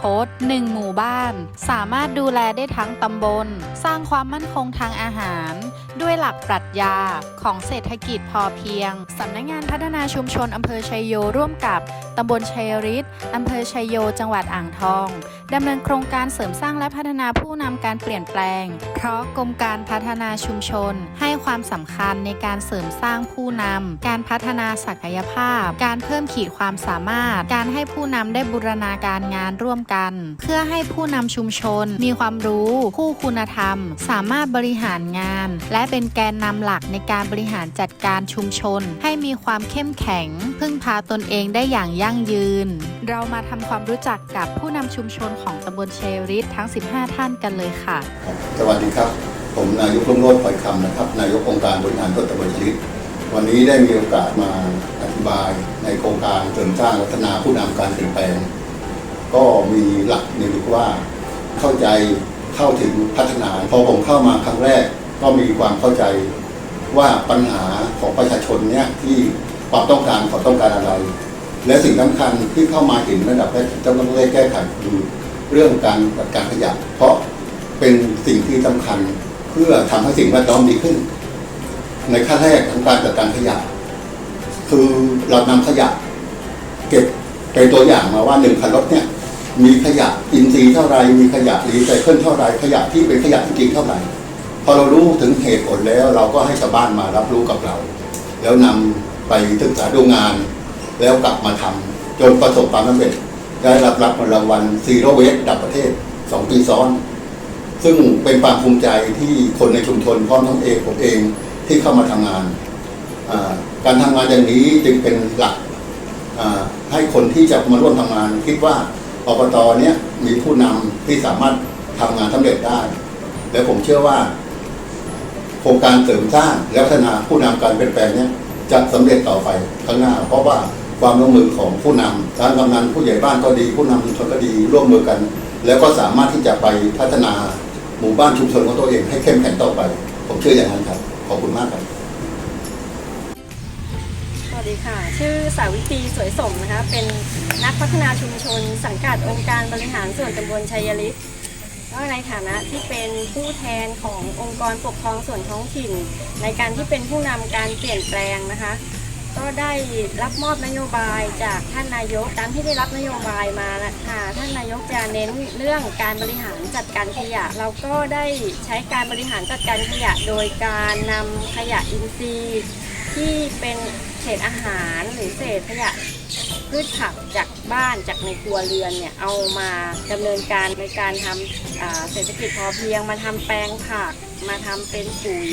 คต 1 หมู่บ้าน สามารถดูแลได้ทั้งตำบล สร้างความมั่นคงทางอาหาร ด้วยหลักปรัชญาของเศรษฐกิจพอเพียง สำนักงานพัฒนาชุมชนอำเภอชัยโยร่วมกับตำบลชัยฤทธิ์อำเภอชัยโย จังหวัดอ่างทองดำเนินโครงการเสริมสร้างและพัฒนาผู้นำการเปลี่ยนแปลง เพราะกรมการพัฒนาชุมชน ให้ความสำคัญในการเสริมสร้างผู้นำการพัฒนาศักยภาพ การเพิ่มขีดความสามารถ การให้ผู้นำได้บูรณาการงานร่วมกัน เพื่อให้ผู้นำชุมชน มีความรู้ คู่คุณธรรม สามารถบริหารงาน และเป็นแกนนำหลักในการบริหารจัดการชุมชน ให้มีความเข้มแข็ง พึ่งพาตนเองได้อย่างยั่งยืน เรามาทำความรู้จักกับผู้นำชุมชนของตำบลเชริสทั้ง 15 ท่านกันเลยค่ะ สวัสดีครับ ผมนายกรุ่งโรจน์ปล่อยคำนะครับ นายกองค์การบริหารส่วนตำบลชลิตวันนี้ได้มีโอกาสมาอธิบายในโครงการเสริมสร้างพัฒนาผู้นำการเปลี่ยนแปลง ก็มีหลักในลึกว่าเข้าใจเข้าถึงพัฒนาพอผมเข้ามาครั้งแรก ก็มีความเข้าใจว่าปัญหาของประชาชนเนี่ยที่ความต้องการเขาต้องการอะไร และสิ่งสำคัญที่เข้ามาถึงระดับแรกจะต้องได้แก้ไขคือเรื่องการจัดการขยะเพราะเป็นสิ่งที่สำคัญเพื่อทำให้สิ่งแวดล้อมดีขึ้น ในขั้นแรกของการจัดการขยะ คือเรานำขยะ เก็บเป็นตัวอย่างมาว่าหนึ่งคันรถเนี่ยมีขยะอินทรีย์เท่าไรมีขยะรีไซเคิลเท่าไรขยะที่เป็นขยะจริงเท่าไหร่ อเรารู้ถึงเหตุผลแล้ว เราก็ให้ชาวบ้านมารับรู้กับเรา แล้วนำไปศึกษาดูงาน แล้วกลับมาทำจนประสบความสำเร็จ ได้รับรับรางวัลซีโร่เวสดับประเทศสองปีซ้อน ซึ่งเป็นความภูมิใจที่คนในชุมชนพร้อมทั้งเองผมเองที่เข้ามาทำงาน การทำงานอย่างนี้จึงเป็นหลักให้คนที่จะมาร่วมทำงาน คิดว่าอบตเนี้ยมีผู้นำที่สามารถทำงานสำเร็จได้ และผมเชื่อว่า โครงการเสริมสร้างและพัฒนาผู้นำการเปลี่ยนแปลงเนี้ยจะสำเร็จต่อไปข้างหน้า เพราะว่าความร่วมมือของผู้นำการกำนันผู้ใหญ่บ้านก็ดี ผู้นำชุมชนก็ดีร่วมมือกัน แล้วก็สามารถที่จะไปพัฒนาหมู่บ้านชุมชนของตัวเองให้เข้มแข็งต่อไป ผมเชื่ออย่างนั้นครับขอบคุณมากครับสวัสดีค่ะ ชื่อสาวิตรีสวยสมนะคะ เป็นนักพัฒนาชุมชน สังกัดองค์การบริหารส่วนตำบลชัยฤทธิ์ ก็ในฐานะที่เป็นผู้แทนขององค์กรปกครองส่วนท้องถิ่น ในการที่เป็นผู้นำการเปลี่ยนแปลงนะคะ ก็ได้รับมอบนโยบายจากท่านนายกตามที่ได้รับนโยบายมานะคะท่านนายกจะเน้นเรื่องการบริหารจัดการขยะ เราก็ได้ใช้การบริหารจัดการขยะ โดยการนำขยะอินทรีย์ที่เป็นเศษอาหารหรือเศษขยะ พืชผักจากบ้านจากในครัวเรือนเนี่ยเอามาดำเนินการในการทำอ่าเศรษฐกิจพอเพียงมาทำแปลงผักมาทำเป็นปุ๋ย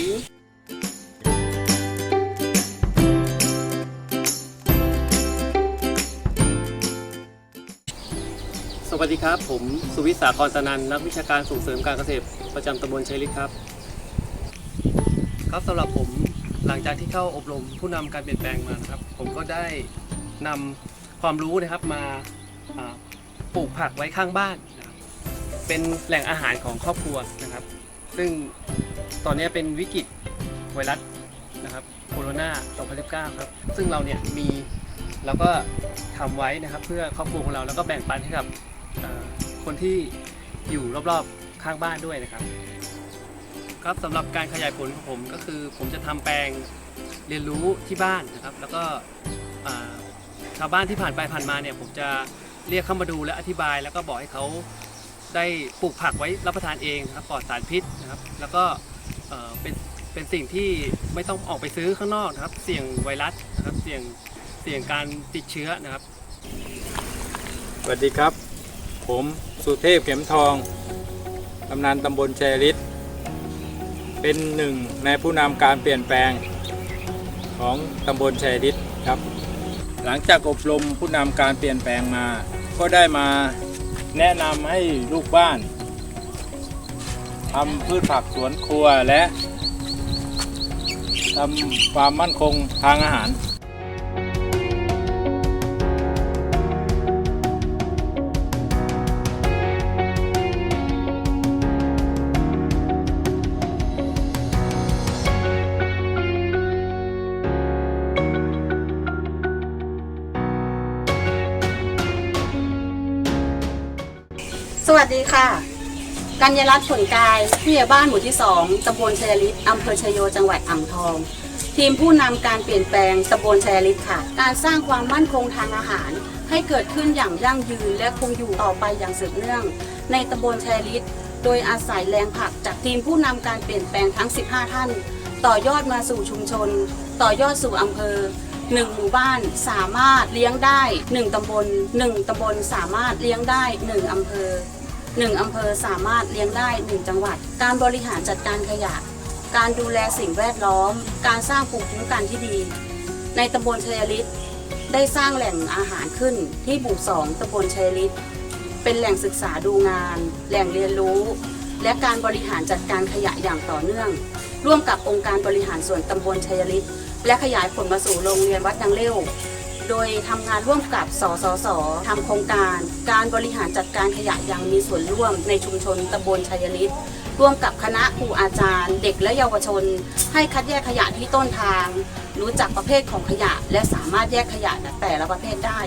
สวัสดีครับ ผมสุวิทย์สาครสนันนักวิชาการส่งเสริมการเกษตรประจำตำบลชัยฤทธิ์ครับ ครับสำหรับผมหลังจากที่เข้าอบรมผู้นำการเปลี่ยนแปลงมานะครับ ผมก็ได้นำ ความรู้นะครับมาปลูกผักไว้ข้างบ้านนะครับเป็นแหล่งอาหารของครอบครัวนะครับ ซึ่งตอนนี้เป็นวิกฤตไวรัสนะครับโคโรนา2019 ครับ ซึ่งเราเนี่ยมีเราก็ทำไว้นะครับเพื่อครอบครัวของเราแล้วก็แบ่งปันให้กับคนที่อยู่รอบๆข้างบ้านด้วยนะครับ ครับสำหรับการขยายผลของผมก็คือผมจะทำแปลงเรียนรู้ที่บ้านนะครับ แล้วก็ ชาวบ้านที่ผ่านไปผ่านมาเนี่ยผมจะเรียกเข้ามาดูและอธิบาย แล้วก็บอกให้เขาได้ปลูกผักไว้รับประทานเองนะครับปลอดสารพิษนะครับ แล้วก็เป็นเป็นสิ่งที่ไม่ต้องออกไปซื้อข้างนอกนะครับ เสี่ยงไวรัสนะครับเสี่ยงเสี่ยงการติดเชื้อนะครับสวัสดีครับ ผมสุเทพเข็มทองกำนันตำบลแชริตเป็นหนึ่งในผู้นำการเปลี่ยนแปลงของตำบลแชริตครับ หลังจากอบรมผู้นำการเปลี่ยนแปลงมา ก็ได้มาแนะนำให้ลูกบ้านทำพืชผักสวนครัวและทำความมั่นคงทางอาหาร กัญญารัตน์ผลกายผู้ใหญ่บ้านหมู่ที่ 2ตำบลชัยฤทธิ์อำเภอชยโย จังหวัดอ่างทอง ทีมผู้นำการเปลี่ยนแปลงตำบลชัยฤทธิ์ค่ะ การสร้างความมั่นคงทางอาหาร ให้เกิดขึ้นอย่างยั่งยืนและคงอยู่ต่อไปอย่างสืบเนื่อง ในตำบลชัยฤทธิ์โดยอาศัยแรงผลักจากทีมผู้นำการเปลี่ยนแปลงทั้ง 15 ท่าน ต่อยอดมาสู่ชุมชน ต่อยอดสู่อำเภอหนึ่งหมู่บ้านสามารถเลี้ยงได้หนึ่งตำบลหนึ่งตำบลสามารถเลี้ยงได้หนึ่งอำเภอ หนึ่งอำเภอสามารถเลี้ยงได้หนึ่งจังหวัด การบริหารจัดการขยะ การดูแลสิ่งแวดล้อม การสร้างภูมิคุ้มกันที่ดี ในตำบลชัยฤทธิ์ได้สร้างแหล่งอาหารขึ้นที่หมู่สองตำบลชัยฤทธิ์เป็นแหล่งศึกษาดูงาน แหล่งเรียนรู้ และการบริหารจัดการขยะอย่างต่อเนื่อง ร่วมกับองค์การบริหารส่วนตำบลชัยฤทธิ์และขยายผลมาสู่โรงเรียนวัดดังเร็ว โดยทำงานร่วมกับ สสสทำโครงการ การบริหารจัดการขยะอย่างมีส่วนร่วมในชุมชนตำบลชัยฤทธิ์ร่วมกับคณะครูอาจารย์ เด็กและเยาวชน ให้คัดแยกขยะที่ต้นทาง รู้จักประเภทของขยะ และสามารถแยกขยะแต่ละประเภทได้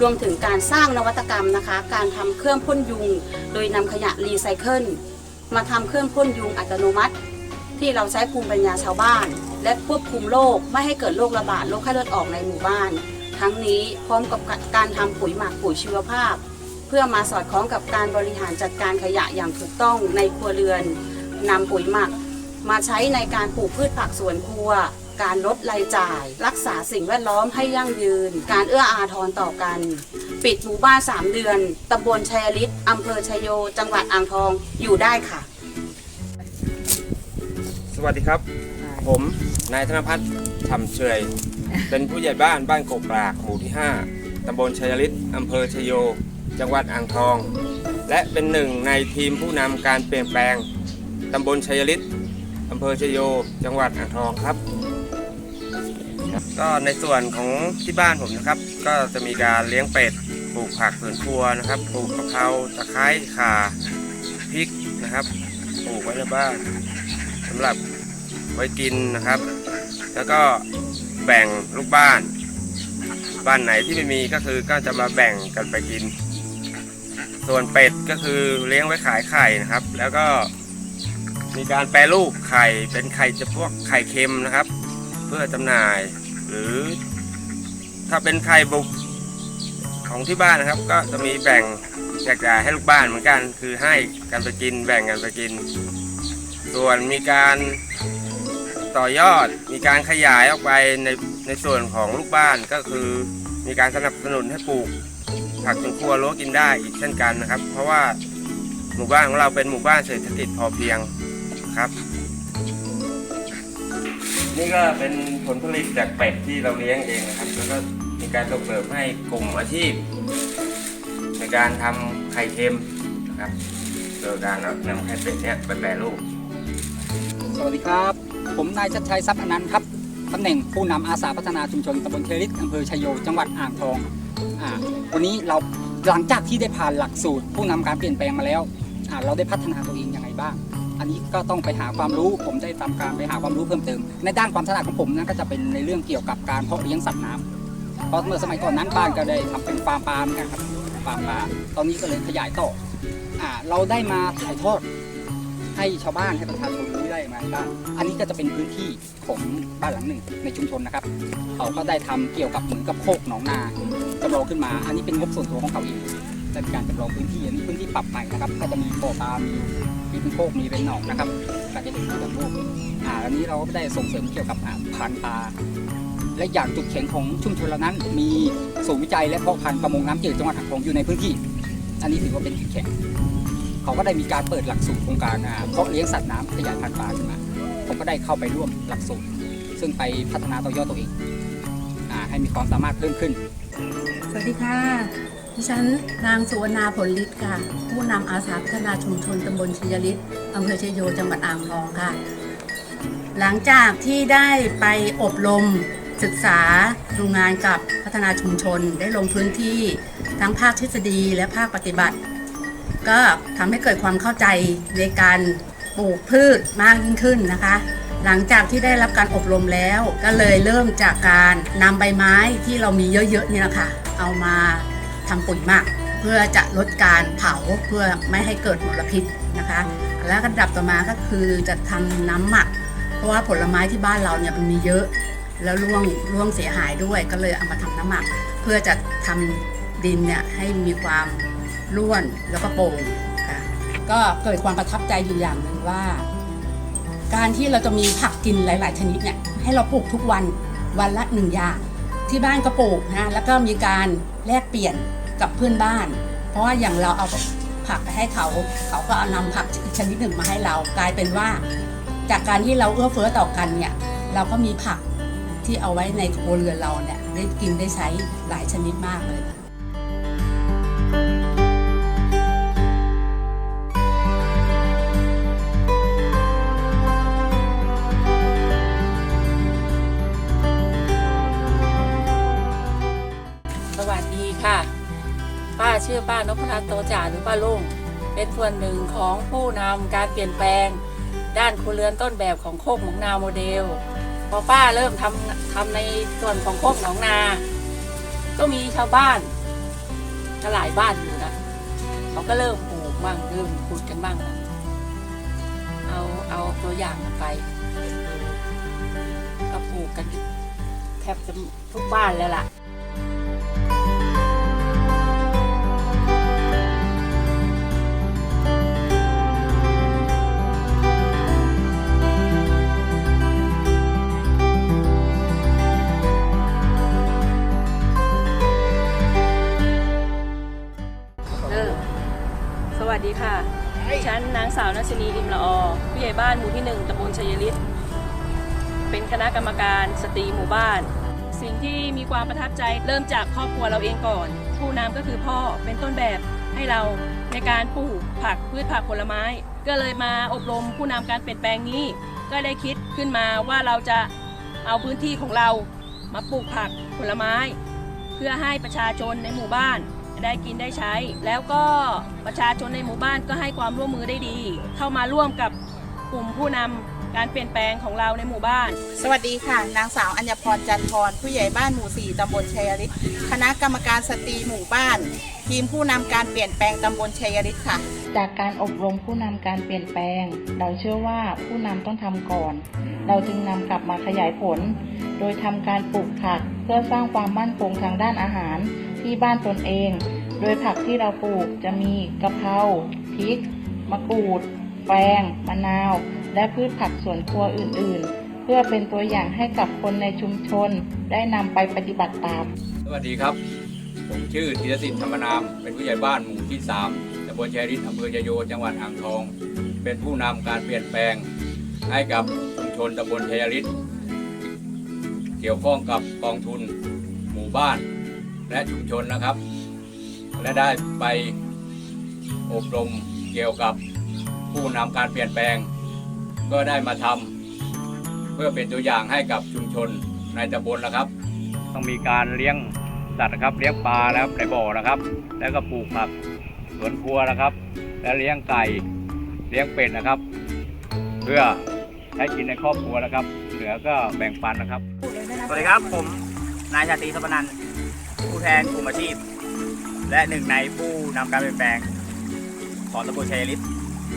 รวมถึงการสร้างนวัตกรรมนะคะ การทำเครื่องพ่นยุง โดยนำขยะรีไซเคิลมาทำเครื่องพ่นยุงอัตโนมัติ ที่เราใช้ภูมิปัญญาชาวบ้าน และควบคุมโรคไม่ให้เกิดโรคระบาดโรคไข้เลือดออกในหมู่บ้าน ทั้งนี้พร้อมกับการทำปุ๋ยหมักปุ๋ยชีวภาพ เพื่อมาสอดคล้องกับการบริหารจัดการขยะอย่างถูกต้องในครัวเรือนนำปุ๋ยหมัก มาใช้ในการปลูกพืชผักสวนครัว การลดรายจ่าย รักษาสิ่งแวดล้อมให้ยั่งยืน การเอื้ออาทรต่อกัน ปิดหมู่บ้าน 3 เดือนตำบลชัยฤทธิ์อำเภอชยโย จังหวัดอ่างทองอยู่ได้ค่ะ สวัสดีครับ ผมนายธนพัฒน์ฉ่ำเฉย เป็นผู้ใหญ่บ้านบ้านกกปรากหมู่ที่ 5 ตำบลชัยฤทธิ์อำเภอชยโย จังหวัดอ่างทอง และเป็นหนึ่งในทีมผู้นำการเปลี่ยนแปลง ตำบลชัยฤทธิ์อำเภอชยโย จังหวัดอ่างทองครับ ก็ในส่วนของที่บ้านผมนะครับ ก็จะมีการเลี้ยงเป็ด ปลูกผักสวนครัวนะครับ ปลูกกะเพราตะไคร้ข่าพริกนะครับ ปลูกไว้ในบ้านสำหรับไว้กินนะครับ แล้วก็ แบ่งลูกบ้าน บ้านไหนที่ไม่มีก็คือก็จะมาแบ่งกันไปกิน ส่วนเป็ดก็คือเลี้ยงไว้ขายไข่นะครับ แล้วก็มีการแปรรูปไข่เป็นไข่จะพวกไข่เค็มนะครับ เพื่อจำหน่าย หรือ ถ้าเป็นไข่บุกของที่บ้านนะครับ ก็จะมีแบ่งแจกจ่ายให้ลูกบ้านเหมือนกัน คือให้กันไปกินแบ่งกันไปกิน ส่วนมีการ ต่อยอด มีการขยายออกไปในในส่วนของลูกบ้านก็คือ มีการสนับสนุนให้ปลูก ผักสวนครัวรั้วกินได้อีกเช่นกันนะครับ เพราะว่าหมู่บ้านของเราเป็นหมู่บ้านเศรษฐกิจพอเพียงครับ นี่ก็เป็นผลผลิตจากเป็ดที่เราเลี้ยงเองนะครับ แล้วก็มีการส่งเสริมให้กลุ่มอาชีพ ในการทำไข่เค็มนะครับโดยการนำไข่เป็ดเนี้ยไปแปรรูปสวัสดีครับ ผมนายชัดชัยทรัพย์อนันต์ครับตำแหน่งผู้นำอาสาพัฒนาชุมชนตำบลเทริสอำเภอชยโยจังหวัดอ่างทองอ่าวันนี้เราหลังจากที่ได้ผ่านหลักสูตร ผู้นำการเปลี่ยนแปลงมาแล้วอ่าเราได้พัฒนาตัวเองยังไงบ้าง อันนี้ก็ต้องไปหาความรู้ผมได้ทำการไปหาความรู้เพิ่มเติม ในด้านความถนัดของผมนั้นก็จะเป็นในเรื่องเกี่ยวกับการเพาะเลี้ยงสัตว์น้ำเพราะเมื่อสมัยก่อนนั้นบ้านก็ได้ทำเป็นฟาร์มปลาเหมือนกันครับฟาร์มปลาตอนนี้ก็เลยขยายต่ออ่าเราได้มาถ่ายทอด ให้ชาวบ้านให้ประชาชนรู้ได้มาบ้างอันนี้ก็จะเป็นพื้นที่ของบ้านหลังหนึ่งในชุมชนนะครับ เขาก็ได้ทำเกี่ยวกับเหมือนกับโคกหนองนาจำลองขึ้นมา อันนี้เป็นงบส่วนตัวของเขาเองได้มีการจำลองพื้นที่อันนี้พื้นที่ปรับใหม่นะครับก็จะมีบ่อปลามีมีเป็นโคกมีเป็นหนองนะครับก็จะเป็นที่แบบโลกอ่าอันนี้เราก็ได้ส่งเสริมเกี่ยวกับอ่าพันธุ์ปลาและอย่างจุดแข็งของชุมชนเรานั้น มีศูนย์วิจัยและพาะพันธุ์ประมงน้ำจืดจังหวัดอ่างทองอยู่ในพื้นที่ อันนี้ถือว่าเป็นจุดแข็ง เขาก็ได้มีการเปิดหลักสูตรโครงการเพาะเลี้ยงสัตว์น้ำขยายพันธุ์ปลาขึ้นมาผมก็ได้เข้าไปร่วมหลักสูตร ซึ่งไปพัฒนาต่อยอดตัวเองอให้มีความสามารถเพิ่มขึ้น สวัสดีค่ะดิฉันนางสุวรรณาผลฤทธิ์ค่ะ ผู้นำอาสาพัฒนาชุมชนตำบลชยฤทธิ์อำเภอชยโยจังหวัดอ่างทองค่ะ หลังจากที่ได้ไปอบรมศึกษาดูงานกับพัฒนาชุมชนได้ลงพื้นที่ทั้งภาคทฤษฎีและภาคปฏิบัติ ก็ทำให้เกิดความเข้าใจในการปลูกพืชมากยิ่งขึ้นนะคะ หลังจากที่ได้รับการอบรมแล้วก็เลยเริ่มจากการนำใบไม้ที่เรามีเยอะๆนี่แหละค่ะเอามาทำปุ๋ยหมักผพื่อจะลดการเผาเพื่อไม่ให้เกิดมลพิษนะคะ แล้วก็ระดับต่อมาก็คือจะทำน้ำหมัก เพราะว่าผลไม้ที่บ้านเราเนี่ยมันมีเยอะ แล้วร่วงร่วงเสียหายด้วยก็เลยเอามาทำน้ำหมัก เพื่อจะทำดินเนี่ยให้มีความ ร่วนแล้วก็โปร่งค่ะก็เกิดความประทับใจอยู่อย่างหนึ่งว่า การที่เราจะมีผักกินหลาย ๆ ชนิดเนี่ยให้เราปลูกทุกวันวันละหนึ่งอย่างที่บ้านก็ปลูกนะแล้วก็มีการแลกเปลี่ยนกับเพื่อนบ้าน เพราะว่าอย่างเราเอาผักไปให้เขาเขาก็เอานำผักอีกชนิดหนึ่งมาให้เรากลายเป็นว่า จากการที่เราเอื้อเฟื้อต่อกันเนี่ยเราก็มีผักที่เอาไว้ในครัวเรือนเราเนี่ยได้กินได้ใช้หลายชนิดมากเลยค่ะ ชื่อป้านพรัตน์โตจ่าหรือป้าลุงเป็นส่วนหนึ่งของผู้นำการเปลี่ยนแปลง ด้านครัวเรือนต้นแบบของโคกหนองนาโมเดล พอป้าเริ่มทำทำในส่วนของโคกหนองนา ก็มีชาวบ้านก็หลายบ้านอยู่นะเขาก็เริ่มปลูกบ้างเริ่มขุดกันบ้างนะเอาเอาตัวอย่างไปก็ปลูกกันแทบจะทุกบ้านแล้วล่ะ บ้านหมู่ที่หนึ่งตำบลชัยฤทธิ์เป็นคณะกรรมการสตรีหมู่บ้าน สิ่งที่มีความประทับใจเริ่มจากครอบครัวเราเองก่อน ผู้นำก็คือพ่อเป็นต้นแบบให้เราในการปลูกผักพืชผักผลไม้ ก็เลยมาอบรมผู้นำการเปลี่ยนแปลงนี้ ก็ได้คิดขึ้นมาว่าเราจะเอาพื้นที่ของเรามาปลูกผักผลไม้ เพื่อให้ประชาชนในหมู่บ้านได้กินได้ใช้ แล้วก็ประชาชนในหมู่บ้านก็ให้ความร่วมมือได้ดี เข้ามาร่วมกับ กลุ่มผู้นำการเปลี่ยนแปลงของเราในหมู่บ้าน สวัสดีค่ะ นางสาวอัญพรจันทร์ผู้ใหญ่บ้านหมู่4ตำบลชัยฤทธิ์คณะกรรมการสตรีหมู่บ้าน ทีมผู้นำการเปลี่ยนแปลงตำบลชัยฤทธิ์ค่ะ จากการอบรมผู้นำการเปลี่ยนแปลง เราเชื่อว่าผู้นำต้องทำก่อน เราจึงนำกลับมาขยายผล โดยทำการปลูกผัก เพื่อสร้างความมั่นคงทางด้านอาหารที่บ้านตนเอง โดยผักที่เราปลูกจะมีกะเพราพริกมะกรูด แฟงมะนาว และพืชผักสวนครัวอื่น ๆ เพื่อเป็นตัวอย่างให้กับคนในชุมชนได้นำไปปฏิบัติตาม สวัสดีครับ ผมชื่อธีรสิทธิ์ธรรมนาม เป็นผู้ใหญ่บ้านหมู่ที่ 3ตำบลชัยฤทธิ์อำเภอชยโยจังหวัดอ่างทอง เป็นผู้นำการเปลี่ยนแปลง ให้กับชุมชนตำบลชัยฤทธิ์เกี่ยวข้องกับกองทุนหมู่บ้านและชุมชนนะครับ และได้ไปอบรมเกี่ยวกับ ผู้นำการเปลี่ยนแปลง ก็ได้มาทำเพื่อเป็นตัวอย่างให้กับชุมชนในตำบลนะครับ ต้องมีการเลี้ยงสัตว์นะครับเลี้ยงปลานะครับในบ่อนะครับ แล้วก็ปลูกผักสวนครัวนะครับ และเลี้ยงไก่เลี้ยงเป็ดนะครับ เพื่อให้กินในครอบครัวนะครับ เหลือก็แบ่งปันนะครับ สวัสดีครับผมนายชาตรีสัพนันท์ผู้แทนกลุ่มอาชีพ และหนึ่งในผู้นำการเปลี่ยนแปลงของตำบลชัยฤทธิ์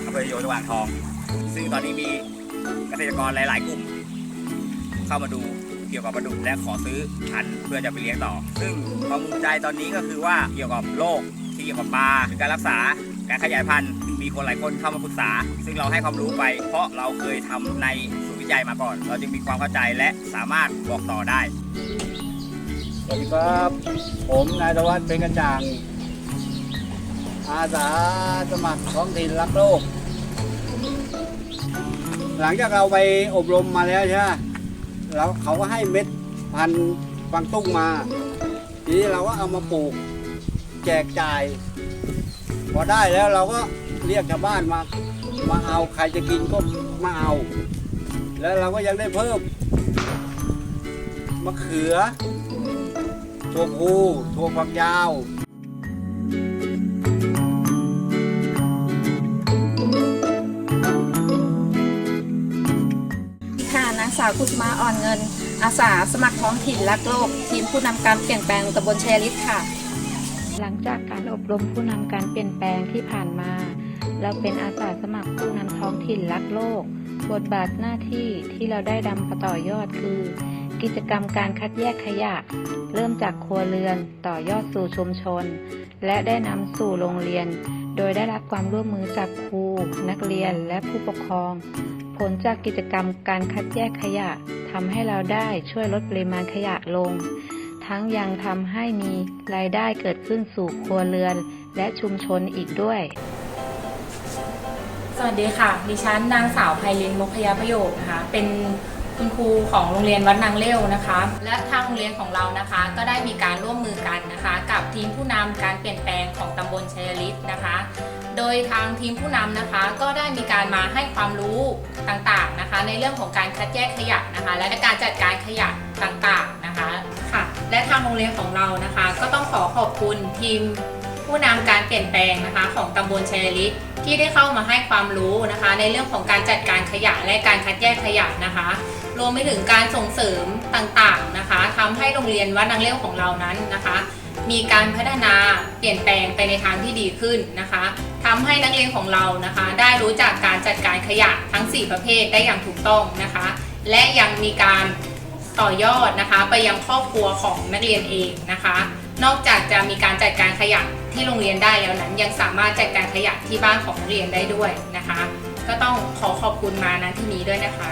อำเภอโยจังหวัดทอง ซึ่งตอนนี้มีเกษตรกรหลาย ๆ กลุ่ม เข้ามาดูเกี่ยวกับปลาดุกและขอซื้อพันธุ์เพื่อจะไปเลี้ยงต่อ ซึ่งความภูมิใจตอนนี้ก็คือว่าเกี่ยวกับโรคที่เกี่ยวกับปลาการรักษาการขยายพันธุ์มีคนหลายคนเข้ามาปรึกษา ซึ่งเราให้ความรู้ไป เพราะเราเคยทำในศูนย์วิจัยมาก่อน เราจึงมีความเข้าใจและสามารถบอกต่อได้สวัสดีครับ ผมนายธวัฒน์เป็นกระจ่าง อาสาสมัครท้องถิ่นรักโลก หลังจากเราไปอบรมมาแล้วใช่ไหมแล้วเขาก็ให้เม็ดพันธุ์ฟางตุ้งมา ทีนี้เราก็เอามาปลูก แจกจ่าย พอได้แล้วเราก็เรียกชาวบ้านมา มาเอาใครจะกินก็มาเอา แล้วเราก็ยังได้เพิ่มมะเขือถั่วพูถั่วฝักยาว ค่ะนางสาวกุมาอ่อนเงิน อาสาสมัครท้องถิ่นรักโลก ทีมผู้นำการเปลี่ยนแปลงตำบลชัยฤทธิ์ค่ะ หลังจากการอบรมผู้นำการเปลี่ยนแปลงที่ผ่านมา เราเป็นอาสาสมัครผู้นำท้องถิ่นรักโลก บทบาทหน้าที่ที่เราได้นำมาต่อยอดคือ กิจกรรมการคัดแยกขยะ เริ่มจากครัวเรือนต่อยอดสู่ชุมชน และได้นำสู่โรงเรียน โดยได้รับความร่วมมือจากครู นักเรียนและผู้ปกครอง ผลจากกิจกรรมการคัดแยกขยะทำให้เราได้ช่วยลดปริมาณขยะลง ทั้งยังทำให้มีรายได้เกิดขึ้นสู่ครัวเรือน และชุมชนอีกด้วย สวัสดีค่ะ ดิฉันนางสาวไพลินมุขยาประโยคนะคะ เป็นคุณครูของโรงเรียนวัดนางเลี้ยวนะคะ และทางโรงเรียนของเรานะคะ ก็ได้มีการร่วมมือกันนะคะ กับทีมผู้นำการเปลี่ยนแปลงของตำบลชัยฤทธิ์นะคะ ยทางทีมผู้นำนะคะ ก็ได้มีการมาให้ความรู้ต่างๆนะคะ ในเรื่องของการคัดแยกขยะนะคะ และการจัดการขยะต่างๆนะคะค่ะ และทางโรงเรียนของเรานะคะ ก็ต้องขอขอบคุณทีมผู้นำการเปลี่ยนแปลงนะคะของตำบลชัยฤทธิ์ที่ได้เข้ามาให้ความรู้นะคะ ในเรื่องของการจัดการขยะและการคัดแยกขยะนะคะรวมไปถึงการส่งเสริมต่างๆนะคะทำให้โรงเรียนวัดนางเลี้ยวของเรานั้นนะคะ มีการพัฒนาเปลี่ยนแปลงไปในทางที่ดีขึ้นนะคะทำให้นักเรียนของเรานะคะ ได้รู้จักการจัดการขยะทั้ง 4 ประเภทได้อย่างถูกต้องนะคะ และยังมีการต่อยอดนะคะ ไปยังครอบครัวของนักเรียนเองนะคะ นอกจากจะมีการจัดการขยะที่โรงเรียนได้แล้วนั้น ยังสามารถจัดการขยะที่บ้านของนักเรียนได้ด้วยนะคะ ก็ต้องขอขอบคุณมาณที่นี้ด้วยนะคะ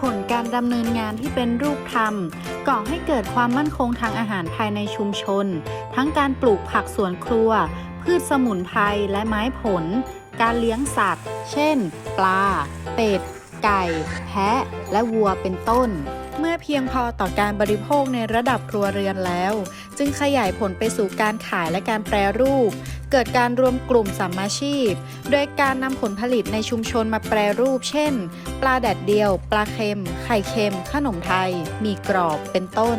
ผลการดำเนินงานที่เป็นรูปธรรมก่อให้เกิดความมั่นคงทางอาหารภายในชุมชน ทั้งการปลูกผักสวนครัว พืชสมุนไพรและไม้ผล การเลี้ยงสัตว์ เช่น ปลา เป็ด ไก่ แพะ และวัวเป็นต้น เมื่อเพียงพอต่อการบริโภคในระดับครัวเรือนแล้ว จึงขยายผลไปสู่การขายและการแปรรูป เกิดการรวมกลุ่มสามาชีพ โดยการนำผลผลิตในชุมชนมาแปรรูป เช่น ปลาแดดเดียว ปลาเค็ม ไข่เค็ม ขนมไทย มีกรอบ เป็นต้น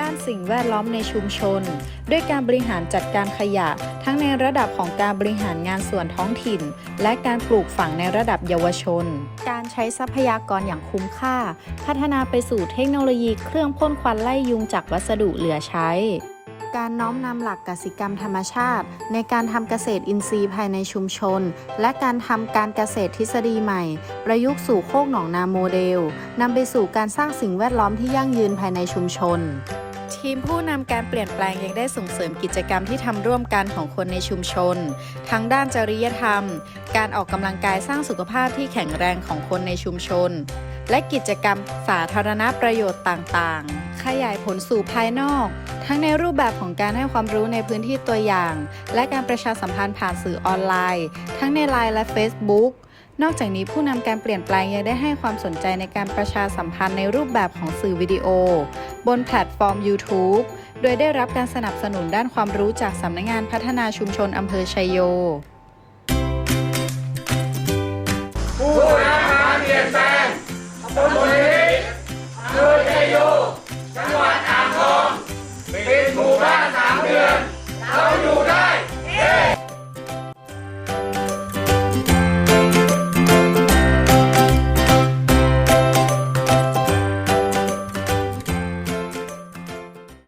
ด้านสิ่งแวดล้อมในชุมชน ด้วยการบริหารจัดการขยะ ทั้งในระดับของการบริหารงานส่วนท้องถิ่น และการปลูกฝังในระดับเยาวชน การใช้ทรัพยากรอย่างคุ้มค่า พัฒนาไปสู่เทคโนโลยีเครื่องพ่นควันไล่ยุงจากวัสดุเหลือใช้ การน้อมนำหลักกสิกรรมธรรมชาติ ในการทำเกษตรอินทรีย์ภายในชุมชน และการทำการเกษตรทฤษฎีใหม่ ประยุกต์สู่โคกหนองนาโมเดลนำไปสู่การสร้างสิ่งแวดล้อมที่ยั่งยืนภายในชุมชน ทีมผู้นำการเปลี่ยนแปลงยังได้ส่งเสริมกิจกรรมที่ทำร่วมกันของคนในชุมชน ทั้งด้านจริยธรรม การออกกำลังกายสร้างสุขภาพที่แข็งแรงของคนในชุมชน และกิจกรรมสาธารณประโยชน์ต่างๆ ขยายผลสู่ภายนอก ทั้งในรูปแบบของการให้ความรู้ในพื้นที่ตัวอย่าง และการประชาสัมพันธ์ผ่านสื่อออนไลน์ ทั้งในไลน์และ Facebook นอกจากนี้ผู้นำการเปลี่ยนแปลงยังได้ให้ความสนใจในการประชาสัมพันธ์ในรูปแบบของสื่อวิดีโอ บนแพลตฟอร์ม YouTube โดยได้รับการสนับสนุนด้านความรู้จากสำนักงานพัฒนาชุมชนอำเภอชัยโย ผู้นำการเปลี่ยนแปลงตำบลนี้อำเภอชัยโย Are you ready?